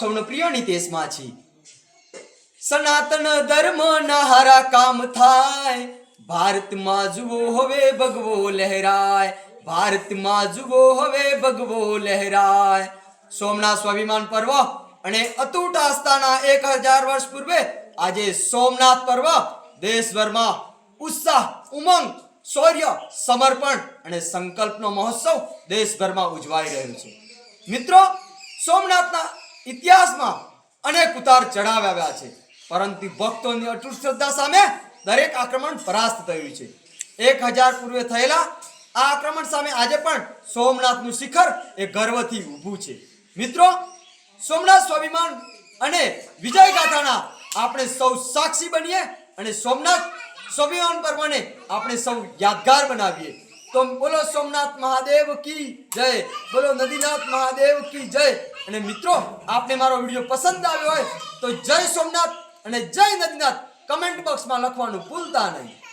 સૌનો પ્રિય નિતેશમાં માછી સનાતન ધર્મ ના હારા કામ થાય. ભારતમાં જુઓ હવે ભગવો લહેરાય. ભારતમાં જુઓ હવે ભગવો લહેરાય. સોમનાથ સ્વાભિમાન પર્વ અને અતૂટ આસ્થાના એક હજાર વર્ષ પૂર્વે આજે સોમનાથ પર્વ દેશભરમાં ઉત્સાહ, ઉમંગ, શૌર્ય, સમર્પણ અને સંકલ્પનો મહોત્સવ દેશભરમાં ઉજવાઈ રહ્યો છે. મિત્રો સોમનાથના ઇતિહાસમાં અનેક ઉતાર ચઢાવ આવ્યા છે. પરંતુ ભક્તોની અટૂટ શ્રદ્ધા સામે દરેક આક્રમણ પરાસ્ત થયું છે. એક હજાર પૂર્વે થયેલા આ આક્રમણ સામે આજે પણ સોમનાથનું શિખર એ ગર્વથી ઊભું છે. મિત્રો, સોમનાથ સ્વાભિમાન અને વિજય ગાથાના આપણે સૌ સાક્ષી બનીએ અને સોમનાથ સ્વાભિમાન પર્વને આપણે સૌ યાદગાર બનાવીએ. તો બોલો સોમનાથ મહાદેવ કી જય? બોલો નદીનાથ મહાદેવ કી જય? અને મિત્રો, આપને મારો વીડિયો પસંદ આવ્યો હોય તો જય સોમનાથ અને જય નદીનાથ કમેન્ટ બોક્સમાં લખવાનું ભૂલતા નહીં.